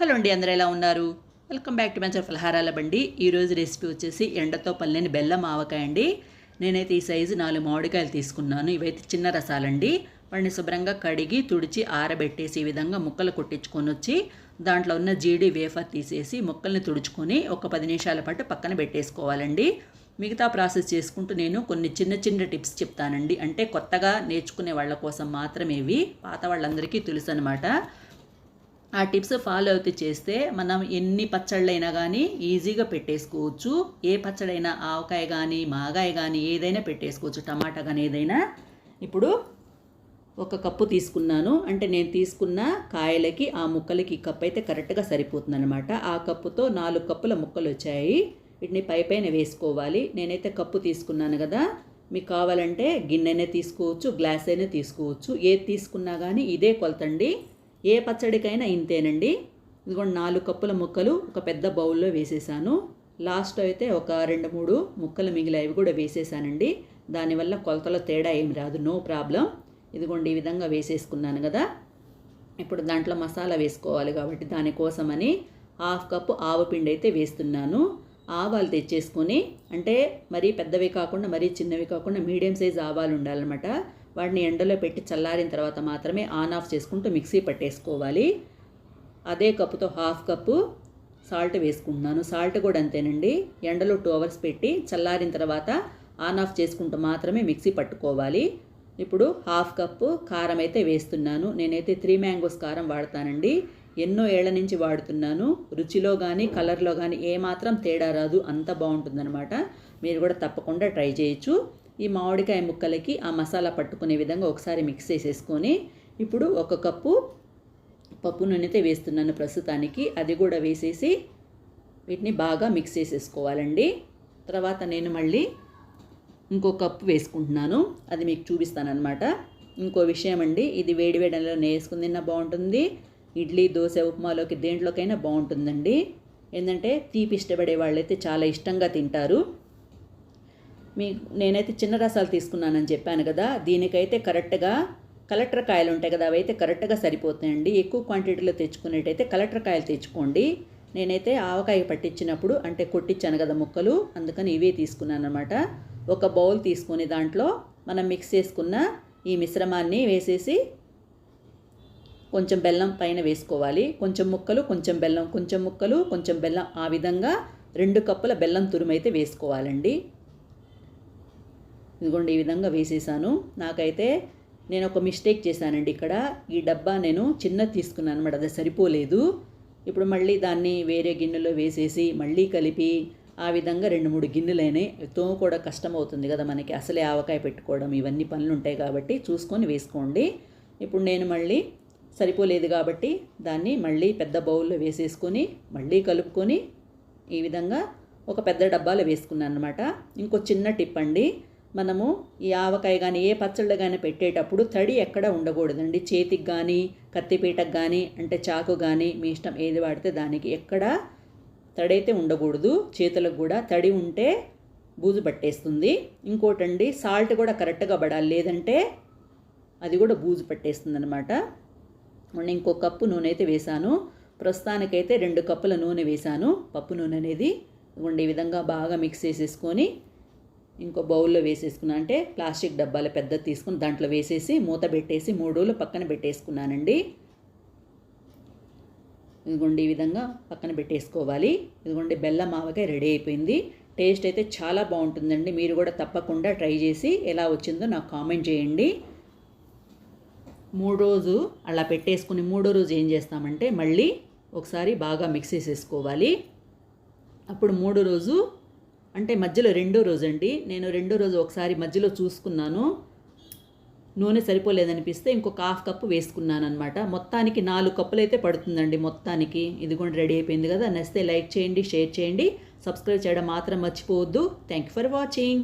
Hello అండి అందరూ ఎలా ఉన్నారు? వెల్కమ్ బ్యాక్ టు మంచి ఫలహారాల బండి. ఈరోజు రెసిపీ వచ్చేసి ఎండతో పల్లెని బెల్లం ఆవకాయ అండి. నేనైతే ఈ సైజు నాలుగు మామిడికాయలు తీసుకున్నాను. ఇవైతే చిన్న రసాలండి. వాటిని శుభ్రంగా కడిగి తుడిచి ఆరబెట్టేసి ఈ విధంగా ముక్కలు కొట్టించుకొని వచ్చి దాంట్లో ఉన్న జీడి వేఫర్ తీసేసి ముక్కల్ని తుడుచుకొని ఒక పది నిమిషాల పాటు పక్కన పెట్టేసుకోవాలండి. మిగతా ప్రాసెస్ చేసుకుంటూ నేను కొన్ని చిన్న చిన్న టిప్స్ చెప్తానండి. అంటే కొత్తగా నేర్చుకునే వాళ్ళ కోసం మాత్రమేవి పాత వాళ్ళందరికీ తెలుసు అనమాట ఆ టిప్స్ ఫాలో అవుతూ చేస్తే మనం ఎన్ని పచ్చళ్ళైనా కానీ ఈజీగా పెట్టేసుకోవచ్చు. ఏ పచ్చడైనా ఆవకాయ కానీ మాగాయ కానీ ఏదైనా పెట్టేసుకోవచ్చు. టమాటా కానీ ఏదైనా. ఇప్పుడు ఒక కప్పు తీసుకున్నాను. అంటే నేను తీసుకున్న కాయలకి ఆ ముక్కలకి ఈ కప్పు అయితే కరెక్ట్గా సరిపోతుంది అనమాట ఆ కప్పుతో నాలుగు కప్పుల ముక్కలు వచ్చాయి. వీటిని పై పైన వేసుకోవాలి. నేనైతే కప్పు తీసుకున్నాను కదా. మీకు కావాలంటే గిన్నెనే తీసుకోవచ్చు గ్లాస్ అయినా తీసుకోవచ్చు. ఏది తీసుకున్నా కానీ ఇదే కొలతండి. ఏ పచ్చడికైనా ఇంతేనండి. ఇదిగోండి నాలుగు కప్పుల ముక్కలు ఒక పెద్ద బౌల్లో వేసేసాను. లాస్ట్ అయితే ఒక రెండు మూడు ముక్కలు మిగిలినవి కూడా వేసేసానండి. దానివల్ల కొలతలో తేడా ఏమి రాదు నో ప్రాబ్లం. ఇదిగోండి ఈ విధంగా వేసేసుకున్నాను కదా. ఇప్పుడు దాంట్లో మసాలా వేసుకోవాలి కాబట్టి దానికోసమని హాఫ్ కప్పు ఆవు పిండి అయితే వేస్తున్నాను. ఆవాలు తెచ్చేసుకొని అంటే మరీ పెద్దవి కాకుండా మరీ చిన్నవి కాకుండా మీడియం సైజ్ ఆవాలు ఉండాలన్నమాట. వాటిని ఎండలో పెట్టి చల్లారిన తర్వాత మాత్రమే ఆన్ ఆఫ్ చేసుకుంటూ మిక్సీ పట్టేసుకోవాలి. అదే కప్పుతో హాఫ్ కప్పు సాల్ట్ వేసుకుంటున్నాను. సాల్ట్ కూడా అంతేనండి. ఎండలో టూ అవర్స్ పెట్టి చల్లారిన తర్వాత ఆన్ ఆఫ్ చేసుకుంటూ మాత్రమే మిక్సీ పట్టుకోవాలి. ఇప్పుడు హాఫ్ కప్పు కారం అయితే వేస్తున్నాను. నేనైతే త్రీ మ్యాంగోస్ కారం వాడతానండి. ఎన్నో ఏళ్ళ నుంచి వాడుతున్నాను. రుచిలో కానీ కలర్లో కానీ ఏమాత్రం తేడా రాదు. అంత బాగుంటుందన్నమాట. మీరు కూడా తప్పకుండా ట్రై చేయొచ్చు. ఈ మామిడికాయ ముక్కలకి ఆ మసాలా పట్టుకునే విధంగా ఒకసారి మిక్స్ చేసేసుకొని ఇప్పుడు ఒక కప్పు పప్పు నూనెతే వేస్తున్నాను ప్రస్తుతానికి. అది కూడా వేసేసి వీటిని బాగా మిక్స్ చేసేసుకోవాలండి. తర్వాత నేను మళ్ళీ ఇంకో కప్పు వేసుకుంటున్నాను. అది మీకు చూపిస్తానమాట ఇంకో విషయం అండి ఇది వేడి వేడంలో నేసుకుని తిన్నా బాగుంటుంది. ఇడ్లీ దోశ ఉప్మాలోకి దేంట్లోకైనా బాగుంటుందండి. ఏంటంటే తీపి ఇష్టపడే వాళ్ళైతే చాలా ఇష్టంగా తింటారు. మీ నేనైతే చిన్న రసాలు తీసుకున్నానని చెప్పాను కదా దీనికైతే కరెక్ట్గా కలెక్టర్ కాయలు ఉంటాయి కదా అవి అయితే కరెక్ట్గా సరిపోతాయండి. ఎక్కువ క్వాంటిటీలో తెచ్చుకునేటైతే కలెక్టర్ కాయలు తెచ్చుకోండి. నేనైతే ఆవకాయ పట్టించినప్పుడు అంటే కొట్టించాను కదా ముక్కలు అందుకని ఇవే తీసుకున్నాను అనమాట ఒక బౌల్ తీసుకొని దాంట్లో మనం మిక్స్ చేసుకున్న ఈ మిశ్రమాన్ని వేసేసి కొంచెం బెల్లం పైన వేసుకోవాలి. కొంచెం ముక్కలు కొంచెం బెల్లం కొంచెం ముక్కలు కొంచెం బెల్లం ఆ విధంగా రెండు కప్పుల బెల్లం తురుమైతే వేసుకోవాలండి. ఇదిగోండి ఈ విధంగా వేసేసాను. నాకైతే నేను ఒక మిస్టేక్ చేశానండి ఇక్కడ. ఈ డబ్బా నేను చిన్నది తీసుకున్నాను అనమాట అది సరిపోలేదు. ఇప్పుడు మళ్ళీ దాన్ని వేరే గిన్నెలో వేసేసి మళ్ళీ కలిపి ఆ విధంగా రెండు మూడు గిన్నెలైనాయి తోము కూడా కష్టం అవుతుంది కదా మనకి. అసలే ఆవకాయ పెట్టుకోవడం ఇవన్నీ పనులు ఉంటాయి కాబట్టి చూసుకొని వేసుకోండి. ఇప్పుడు నేను మళ్ళీ సరిపోలేదు కాబట్టి దాన్ని మళ్ళీ పెద్ద బౌల్లో వేసేసుకొని మళ్ళీ కలుపుకొని ఈ విధంగా ఒక పెద్ద డబ్బాలో వేసుకున్నాను అనమాట. ఇంకో చిన్న టిప్ అండి. మనము ఈ ఆవకాయ కానీ ఏ పచ్చళ్ళు కానీ పెట్టేటప్పుడు తడి ఎక్కడ ఉండకూడదండి. చేతికి కానీ కత్తిపీటకు కానీ అంటే చాకు కానీ మీ ఇష్టం ఏది వాడితే దానికి ఎక్కడ తడైతే ఉండకూడదు. చేతులకు కూడా తడి ఉంటే బూజు పట్టేస్తుంది. ఇంకోటండి సాల్ట్ కూడా కరెక్ట్గా పడాలి. లేదంటే అది కూడా బూజు పట్టేస్తుంది అనమాట ఇంకో కప్పు నూనె అయితే వేశాను. ప్రస్తుతానికైతే రెండు కప్పుల నూనె వేశాను. పప్పు నూనె అనేది ఉండే విధంగా బాగా మిక్స్ చేసేసుకొని ఇంకో బౌల్లో వేసేసుకున్నా అంటే ప్లాస్టిక్ డబ్బాలు పెద్ద తీసుకుని దాంట్లో వేసేసి మూత పెట్టేసి మూడు రోజులు పక్కన పెట్టేసుకున్నానండి. ఇదిగోండి ఈ విధంగా పక్కన పెట్టేసుకోవాలి. ఇదిగోండి బెల్లం ఆవకాయ రెడీ అయిపోయింది. టేస్ట్ అయితే చాలా బాగుంటుందండి. మీరు కూడా తప్పకుండా ట్రై చేసి ఎలా వచ్చిందో నాకు కామెంట్ చేయండి. మూడు రోజు అలా పెట్టేసుకుని మూడో రోజు ఏం చేస్తామంటే మళ్ళీ ఒకసారి బాగా మిక్స్ చేసేసుకోవాలి. అప్పుడు మూడో రోజు అంటే మధ్యలో రెండో రోజు అండి నేను రెండో రోజు ఒకసారి మధ్యలో చూసుకున్నాను. నూనె సరిపోలేదనిపిస్తే ఇంకొక హాఫ్ కప్పు వేసుకున్నాను అనమాట మొత్తానికి నాలుగు కప్పులు అయితే పడుతుందండి మొత్తానికి. ఇది కూడా రెడీ అయిపోయింది కదా. నచ్చితే లైక్ చేయండి షేర్ చేయండి. సబ్స్క్రైబ్ చేయడం మాత్రం మర్చిపోవద్దు. Thank you for watching.